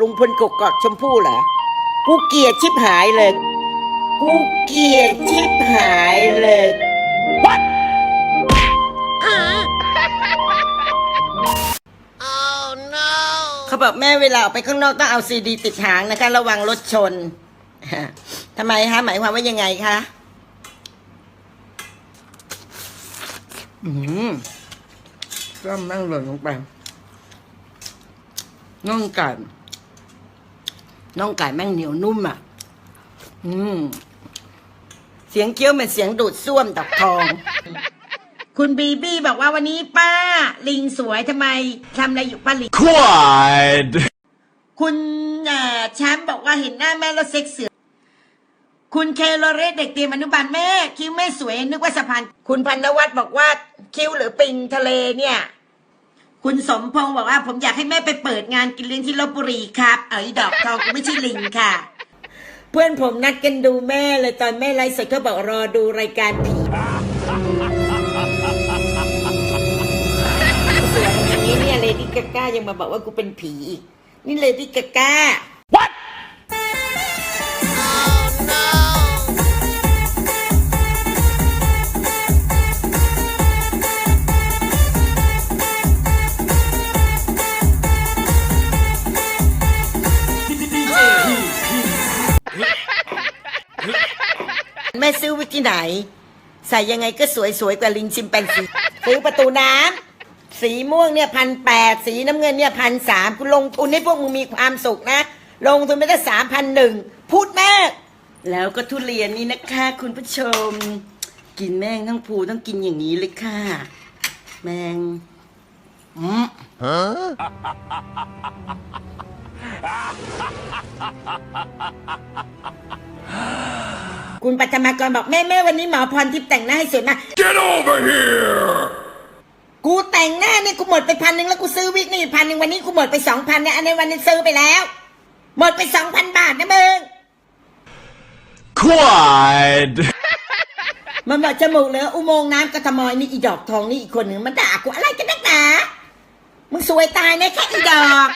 ลุงพลกกกอกชมพู่เหรอ กูเกลียดชิบหายเลย กูเกลียดชิบหายเลยเขาบอกแม่เวลาออกไปข้างนอกต้องเอาซีดีติดหางนะคะ ระวังรถชน ทำไมคะหมายความว่ายังไงคะอืมก็มั่งหล่นลงไป น่องไก่น่องไก่แม่งเหนียวนุ่มอะ อืม เสียงเคี้ยวเหมือนเสียงดูดซ่วมดอกทอง คุณบีบี้บอกว่าวันนี้ป้า ลิงสวยทำไมทำอะไรอยู่ป้าลิง Quad! คุณเอ่อแชมป์บอกว่าเห็นหน้าแม่แล้วเซ็กเสือ คุณเคโลเรสเด็กเตรียมอนุบาลแม่ คิ้วแม่สวยนึกว่าสะพาน คุณพันนวัฒน์บอกว่าคิ้วหรือปิงทะเลเนี่ย คุณสมพงศ์บอกว่า ผมอยากให้แม่ไปเปิดงานกินเลี้ยงที่ลบบุรีครับ เอ๋ยดอกทองกูไม่ใช่ลิงค่ะ เพื่อนผมนัดกันดูแม่เลยตอนแม่ไลฟ์สดเขาบอกรอดูรายการผีสวยอย่างนี้เนี่ยเลดี้กาก้ายังมาบอกว่ากูเป็นผีอีก นี่เลดี้กาก้า แม่ซื้อไว้ที่ไหน ใส่ยังไงก็สวยสวยๆกว่าลิงชิมแปนซีซื้อประตูน้ำสีม่วงเนี่ยพันแปดสีน้ำเงินเนี่ยพันสามคุณลงทุนให้พวกมึงมีความสุขนะ ลงทุนไปได้สามพันหนึ่งพูดมากแล้วก็ทุเรียนนี่นะคะ คุณผู้ชม กินแม่งทั้งภูต้องกินอย่างนี้เลยค่ะ แมงอืม คุณปัทมากรบอกแม่แม่วันนี้หมอพรทิพย์แต่งหน้าให้สวยมาก Get over here! กูแต่งหน้านี่กูหมดไปพันหนึ่งแล้วกูซื้อวิกนี่พันหนึ่งวันนี้กูหมดไปสองพันเนี่ยอันในวันนี้ซื้อไปแล้ว หมดไปสองพันบาทนะมึง Quad! มันบอกจมูกเหลยอุโมงค์น้ำกทมอยนี่อีดอกทองนี่อีกคนหนึ่งมันด่ากูอะไรกันนักหนามึงสวยตายนะแค่อีดอก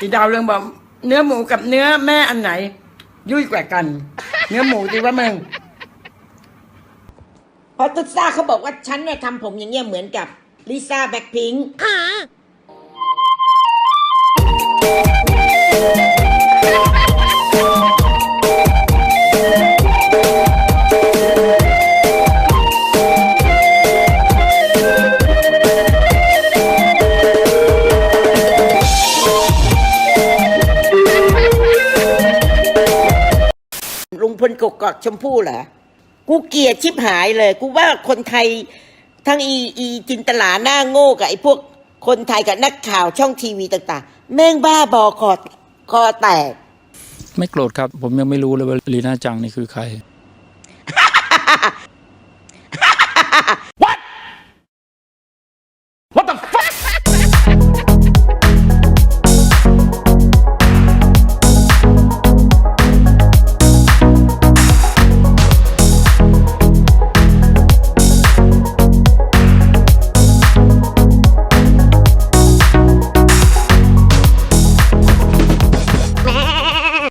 อีดาวเรื่องบอกเนื้อหมูกับเนื้อแม่อันไหน ยุ่ยกว่ากัน เนื้อหมูดีว่ามึงเพราะตุซ่าเขาบอกว่าฉันเนี่ยทำผมอย่างเงี้ยเหมือนกับลิซ่าแบ็คพิงค์ ลุงพลกกอกชมพู่เหรอ กูเกียดชิบหายเลย กูว่าคนไทยทั้งอีอีจินตลาหน้าโง่กับไอ้พวกคนไทยกับนักข่าวช่องทีวีต่างๆ แม่งบ้าบอคอคอแตก ไม่โกรธครับ ผมยังไม่รู้เลยว่าลีน่าจังนี่คือใคร What What the